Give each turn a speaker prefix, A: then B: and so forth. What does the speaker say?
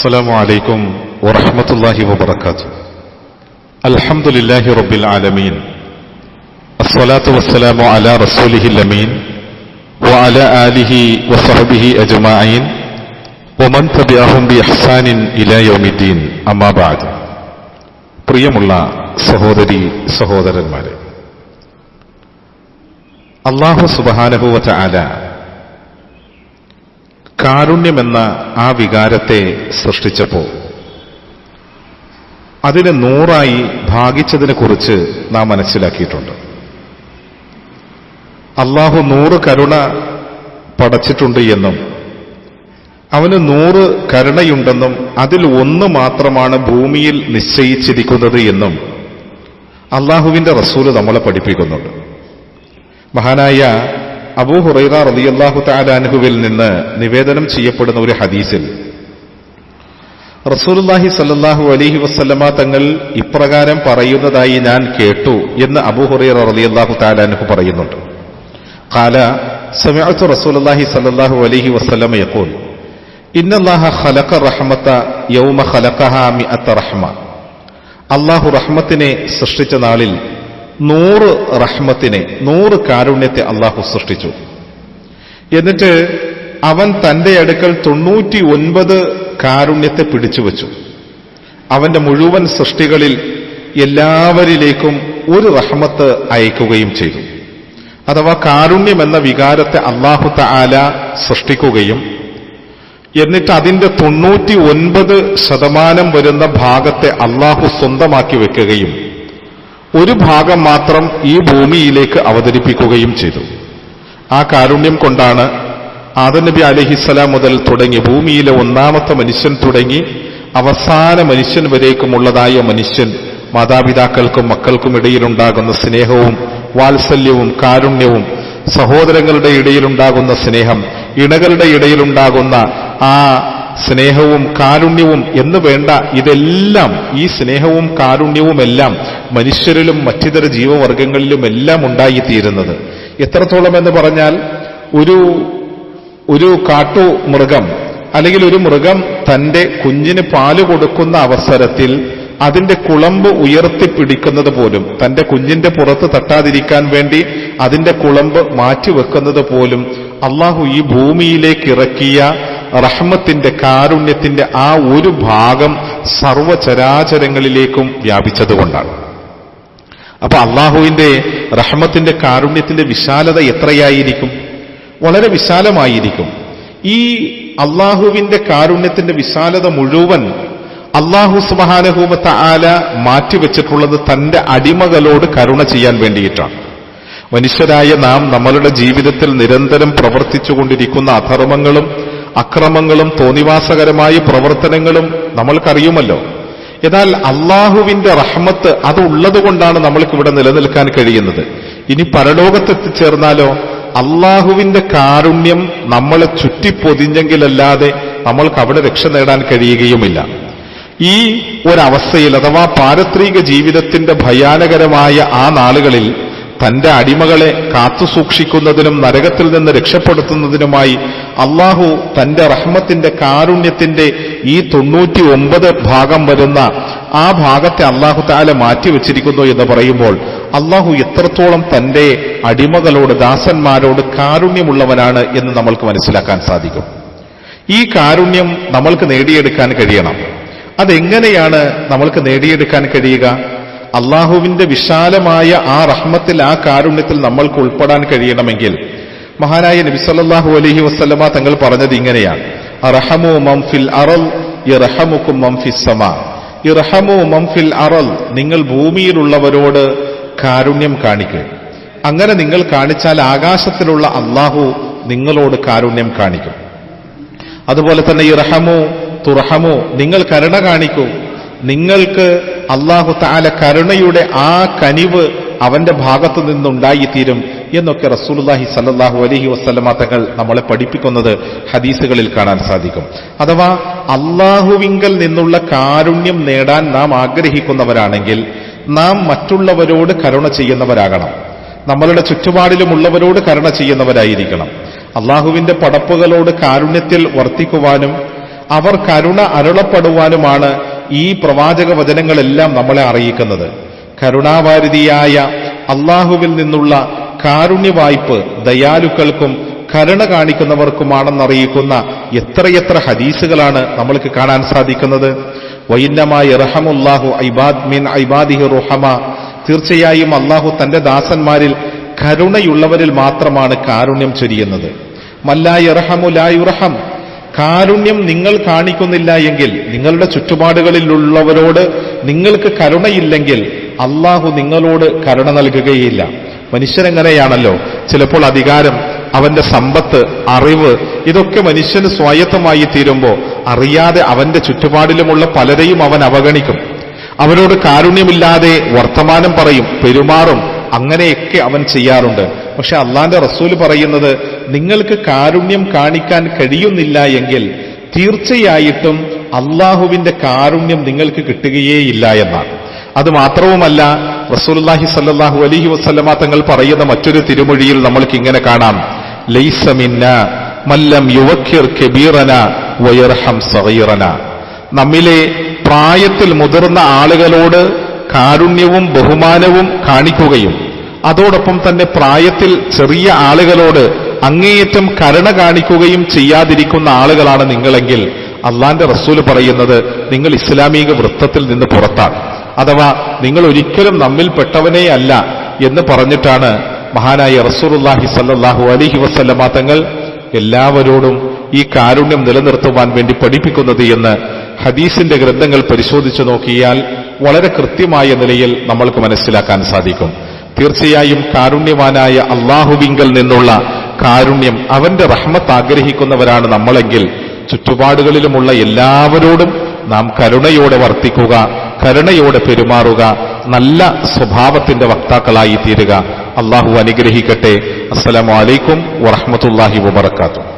A: السلام عليكم ورحمة الله وبركاته الحمد لله رب العالمين الصلاة والسلام على رسوله الأمين وعلى آله وصحبه أجمعين ومن تبعهم بإحسان إلى يوم الدين أما بعد പ്രിയമുള്ള സഹോദരി സഹോദരന്മാരെ അള്ളാഹു സുബാനഹുവറ്റ ആല കാരുണ്യമെന്ന ആ വികാരത്തെ സൃഷ്ടിച്ചപ്പോൾ. അതിനെ നൂറായി ഭാഗിച്ചതിനെ കുറിച്ച് നാം മനസ്സിലാക്കിയിട്ടുണ്ട്. അള്ളാഹു നൂറ് കരുണ പടച്ചിട്ടുണ്ട് എന്നും അവന് നൂറ് കരുണയുണ്ടെന്നും അതിൽ ഒന്ന് മാത്രമാണ് ഭൂമിയിൽ നിശ്ചയിച്ചിരിക്കുന്നത് എന്നും അള്ളാഹുവിന്റെ റസൂൽ നമ്മളെ പഠിപ്പിക്കുന്നുണ്ട്. മഹാനായ അബൂ ഹുറൈറ റലിയല്ലാഹു താലാൻഹുവിൽ നിന്ന് നിവേദനം ചെയ്യപ്പെടുന്ന ഒരു ഹദീസിൽ റസൂലുല്ലാഹി സല്ലാഹു അലഹി വസ്ലമ തങ്ങൾ ഇപ്രകാരം പറയുന്നതായി ഞാൻ കേട്ടു എന്ന് അബൂ ഹുറൈറ റലിയല്ലാഹു താലാൻഹു പറയുന്നുണ്ട്. കാല സമയത്ത് റസൂലുല്ലാഹി സല്ലാഹു അലഹി വസ്ലമ യക്കോൽ ഇന്നല്ലാഹ ഖലഖ റഹ്മത്ത യൗമ ഖലഖഹ അത്ത റഹ്മ. അള്ളാഹു റഹ്മത്തിനെ സൃഷ്ടിച്ച നാളിൽ നൂറ് റഹ്മത്തിനെ നൂറ് കാരുണ്യത്തെ അള്ളാഹു സൃഷ്ടിച്ചു. എന്നിട്ട് അവൻ തന്റെ അടുക്കൽ തൊണ്ണൂറ്റി ഒൻപത് കാരുണ്യത്തെ പിടിച്ചുവച്ചു അവന്റെ മുഴുവൻ സൃഷ്ടികളിൽ എല്ലാവരിലേക്കും ഒരു റഹ്മത്ത് അയക്കുകയും ചെയ്തു. അഥവാ കാരുണ്യം എന്ന വികാരത്തെ അള്ളാഹു താല സൃഷ്ടിക്കുകയും എന്നിട്ട് അതിന്റെ തൊണ്ണൂറ്റി ഒൻപത് ശതമാനം വരുന്ന ഭാഗത്തെ അള്ളാഹു സ്വന്തമാക്കി വെക്കുകയും ഒരു ഭാഗം മാത്രം ഈ ഭൂമിയിലേക്ക് അവതരിപ്പിക്കുകയും ചെയ്തു. ആ കാരുണ്യം കൊണ്ടാണ് ആദനബി അലഹിസ്സലാം മുതൽ തുടങ്ങി ഭൂമിയിലെ ഒന്നാമത്തെ മനുഷ്യൻ തുടങ്ങി അവസാന മനുഷ്യൻ വരേക്കുമുള്ളതായ മനുഷ്യൻ മാതാപിതാക്കൾക്കും മക്കൾക്കും ഇടയിലുണ്ടാകുന്ന സ്നേഹവും വാത്സല്യവും കാരുണ്യവും സഹോദരങ്ങളുടെ ഇടയിലുണ്ടാകുന്ന സ്നേഹം ഇണകളുടെ ഇടയിലുണ്ടാകുന്ന ആ സ്നേഹവും കാരുണ്യവും എന്ന് വേണ്ട ഇതെല്ലാം ഈ സ്നേഹവും കാരുണ്യവും എല്ലാം മനുഷ്യരിലും മറ്റിതര ജീവവർഗങ്ങളിലും എല്ലാം ഉണ്ടായിത്തീരുന്നത്. എത്രത്തോളം എന്ന് പറഞ്ഞാൽ ഒരു ഒരു കാട്ടു മൃഗം അല്ലെങ്കിൽ ഒരു മൃഗം തന്റെ കുഞ്ഞിന് പാൽ കൊടുക്കുന്ന അവസരത്തിൽ അതിന്റെ കുളമ്പ് ഉയർത്തിപ്പിടിക്കുന്നത് പോലും തന്റെ കുഞ്ഞിന്റെ പുറത്ത് തട്ടാതിരിക്കാൻ വേണ്ടി അതിന്റെ കുളമ്പ് മാറ്റിവെക്കുന്നത് പോലും അള്ളാഹു ഈ ഭൂമിയിലേക്ക് ഇറക്കിയ റഹ്മത്തിന്റെ കാരുണ്യത്തിന്റെ ആ ഒരു ഭാഗം സർവചരാചരങ്ങളിലേക്കും വ്യാപിച്ചതുകൊണ്ടാണ്. അപ്പൊ അള്ളാഹുവിന്റെ റഹ്മത്തിന്റെ കാരുണ്യത്തിന്റെ വിശാലത എത്രയായിരിക്കും? വളരെ വിശാലമായിരിക്കും. ഈ അള്ളാഹുവിന്റെ കാരുണ്യത്തിന്റെ വിശാലത മുഴുവൻ അള്ളാഹു സുബാനഹൂമത്ത ആല മാറ്റിവെച്ചിട്ടുള്ളത് തന്റെ അടിമകളോട് കരുണ ചെയ്യാൻ വേണ്ടിയിട്ടാണ്. മനുഷ്യരായ നാം നമ്മളുടെ ജീവിതത്തിൽ നിരന്തരം പ്രവർത്തിച്ചുകൊണ്ടിരിക്കുന്ന അധർമ്മങ്ങളും അക്രമങ്ങളും തോന്നിവാസകരമായ പ്രവർത്തനങ്ങളും നമ്മൾക്കറിയുമല്ലോ. എന്നാൽ അള്ളാഹുവിന്റെ റഹ്മത്ത് അത് ഉള്ളതുകൊണ്ടാണ് നമ്മൾക്ക് ഇവിടെ നിലനിൽക്കാൻ കഴിയുന്നത്. ഇനി പരലോകത്തെത്തിച്ചേർന്നാലോ? അള്ളാഹുവിന്റെ കാരുണ്യം നമ്മളെ ചുറ്റിപ്പൊതിഞ്ഞെങ്കിലല്ലാതെ നമ്മൾക്ക് അവിടെ രക്ഷ നേടാൻ കഴിയുകയുമില്ല. ഈ ഒരവസ്ഥയിൽ അഥവാ പാരത്രിക ജീവിതത്തിന്റെ ഭയാനകരമായ ആ നാളുകളിൽ തന്റെ അടിമകളെ കാത്തുസൂക്ഷിക്കുന്നതിനും നരകത്തിൽ നിന്ന് രക്ഷപ്പെടുത്തുന്നതിനുമായി അള്ളാഹു തന്റെ റഹ്മത്തിന്റെ കാരുണ്യത്തിന്റെ ഈ തൊണ്ണൂറ്റി ഒമ്പത് ഭാഗം വരുന്ന ആ ഭാഗത്തെ അള്ളാഹു താല മാറ്റിവെച്ചിരിക്കുന്നു എന്ന് പറയുമ്പോൾ അള്ളാഹു എത്രത്തോളം തന്റെ അടിമകളോട് ദാസന്മാരോട് കാരുണ്യമുള്ളവനാണ് എന്ന് നമ്മൾക്ക് മനസ്സിലാക്കാൻ സാധിക്കും. ഈ കാരുണ്യം നമ്മൾക്ക് നേടിയെടുക്കാൻ കഴിയണം. അതെങ്ങനെയാണ് നമ്മൾക്ക് നേടിയെടുക്കാൻ കഴിയുക? അള്ളാഹുവിന്റെ വിശാലമായ ആ റഹ്മത്തിൽ ആ കാരുണ്യത്തിൽ നമ്മൾക്ക് ഉൾപ്പെടാൻ കഴിയണമെങ്കിൽ മഹാനായ നബി നബിസല്ലാഹു അലഹി വസ്ലമ തങ്ങൾ പറഞ്ഞത് ഇങ്ങനെയാണ്. അറഹമു മംഫിൽ അറൽ ഇറഹമുക്കും മംഫിസ് സമ. ഇറഹമു മംഫിൽ അറൽ നിങ്ങൾ ഭൂമിയിലുള്ളവരോട് കാരുണ്യം കാണിക്കുക അങ്ങനെ നിങ്ങൾ കാണിച്ചാൽ ആകാശത്തിലുള്ള അള്ളാഹു നിങ്ങളോട് കാരുണ്യം കാണിക്കും. അതുപോലെ തന്നെ ഇറഹമു തുറഹമു നിങ്ങൾ കരുണ കാണിക്കൂ. നിങ്ങൾക്ക് അള്ളാഹു താല കരുണയുടെ ആ കനിവ് അവന്റെ ഭാഗത്തു നിന്നുണ്ടായിത്തീരും എന്നൊക്കെ റസൂലുല്ലാഹി സല്ലാഹു അലഹി വസ്ലമ തങ്ങൾ നമ്മളെ പഠിപ്പിക്കുന്നത് ഹദീസുകളിൽ കാണാൻ സാധിക്കും. അഥവാ അള്ളാഹുവിങ്കൽ നിന്നുള്ള കാരുണ്യം നേടാൻ നാം ആഗ്രഹിക്കുന്നവരാണെങ്കിൽ നാം മറ്റുള്ളവരോട് കരുണ ചെയ്യുന്നവരാകണം. നമ്മളുടെ ചുറ്റുപാടിലുമുള്ളവരോട് കരുണ ചെയ്യുന്നവരായിരിക്കണം. അള്ളാഹുവിന്റെ പടപ്പുകളോട് കാരുണ്യത്തിൽ വർത്തിക്കുവാനും അവർ കരുണ അരുളപ്പെടുവാനുമാണ് ഈ പ്രവാചക വചനങ്ങളെല്ലാം നമ്മളെ അറിയിക്കുന്നത്. കരുണാവാരിതിയായ അള്ളാഹുവിൽ നിന്നുള്ള കാരുണ്യവായ്പ് ദയാലുക്കൾക്കും കരുണ കാണിക്കുന്നവർക്കുമാണെന്നറിയിക്കുന്ന എത്രയെത്ര ഹദീസുകളാണ് നമ്മൾക്ക് കാണാൻ സാധിക്കുന്നത്. വൈന്നമായ റഹമുല്ലാഹു ഐബാദ് മിൻ ഐബാദിഹി റുഹമ. തീർച്ചയായും അള്ളാഹു തന്റെ ദാസന്മാരിൽ കരുണയുള്ളവരിൽ മാത്രമാണ് കാരുണ്യം ചൊരിയുന്നത്. മല്ലായി റഹമുലായുറഹം കാരുണ്യം നിങ്ങൾ കാണിക്കുന്നില്ല എങ്കിൽ നിങ്ങളുടെ ചുറ്റുപാടുകളിലുള്ളവരോട് നിങ്ങൾക്ക് കരുണയില്ലെങ്കിൽ അള്ളാഹു നിങ്ങളോട് കരുണ നൽകുകയില്ല. മനുഷ്യനെങ്ങനെയാണല്ലോ ചിലപ്പോൾ അധികാരം അവന്റെ സമ്പത്ത് അറിവ് ഇതൊക്കെ മനുഷ്യന് സ്വായത്തമായി തീരുമ്പോൾ അറിയാതെ അവന്റെ ചുറ്റുപാടിലുമുള്ള പലരെയും അവൻ അവഗണിക്കും. അവരോട് കാരുണ്യമില്ലാതെ വർത്തമാനം പറയും പെരുമാറും അങ്ങനെയൊക്കെ അവൻ ചെയ്യാറുണ്ട്. പക്ഷെ അള്ളാന്റെ റസൂൽ പറയുന്നത് നിങ്ങൾക്ക് കാരുണ്യം കാണിക്കാൻ കഴിയുന്നില്ല എങ്കിൽ തീർച്ചയായിട്ടും അള്ളാഹുവിന്റെ കാരുണ്യം നിങ്ങൾക്ക് കിട്ടുകയേയില്ല എന്നാണ്. അത് മാത്രവുമല്ല റസൂലുള്ളാഹി സല്ലാഹു അലഹി വസല്ലമ തങ്ങൾ പറയുന്ന മറ്റൊരു തിരുമൊഴിയിൽ നമ്മൾക്ക് ഇങ്ങനെ കാണാം. ലൈസമിന്ന മല്ലം യുവക്കിർ കെബീറന വയർഹം സഹീറന നമ്മിലെ പ്രായത്തിൽ മുതിർന്ന ആളുകളോട് കാരുണ്യവും ബഹുമാനവും കാണിക്കുകയും അതോടൊപ്പം തന്നെ പ്രായത്തിൽ ചെറിയ ആളുകളോട് അങ്ങേയറ്റം കരുണ കാണിക്കുകയും ചെയ്യാതിരിക്കുന്ന ആളുകളാണ് നിങ്ങളെങ്കിൽ അള്ളാന്റെ റസൂൽ പറയുന്നത് നിങ്ങൾ ഇസ്ലാമിക വൃത്തത്തിൽ നിന്ന് പുറത്താണ്. അഥവാ നിങ്ങൾ ഒരിക്കലും നമ്മിൽപ്പെട്ടവനേ അല്ല എന്ന് പറഞ്ഞിട്ടാണ് മഹാനായ റസൂലുള്ളാഹി സല്ലാഹു അലിഹി വസല്ലമ തങ്ങൾ എല്ലാവരോടും ഈ കാരുണ്യം നിലനിർത്തുവാൻ വേണ്ടി പഠിപ്പിക്കുന്നത് എന്ന് ഹദീസിന്റെ ഗ്രന്ഥങ്ങൾ പരിശോധിച്ചു നോക്കിയാൽ വളരെ കൃത്യമായ നിലയിൽ നമ്മൾക്ക് മനസ്സിലാക്കാൻ സാധിക്കും. തീർച്ചയായും കാരുണ്യവാനായ അള്ളാഹുവിങ്കൽ നിന്നുള്ള കാരുണ്യം അവന്റെ റഹ്മത്ത് ആഗ്രഹിക്കുന്നവരാണ് നമ്മളെങ്കിൽ ചുറ്റുപാടുകളിലുമുള്ള എല്ലാവരോടും നാം കരുണയോടെ വർത്തിക്കുക കരുണയോടെ പെരുമാറുക നല്ല സ്വഭാവത്തിന്റെ വക്താക്കളായി തീരുക. അള്ളാഹു അനുഗ്രഹിക്കട്ടെ. അസ്സലാമു അലൈക്കും വറഹമത്തല്ലാഹി വബർക്കാത്തു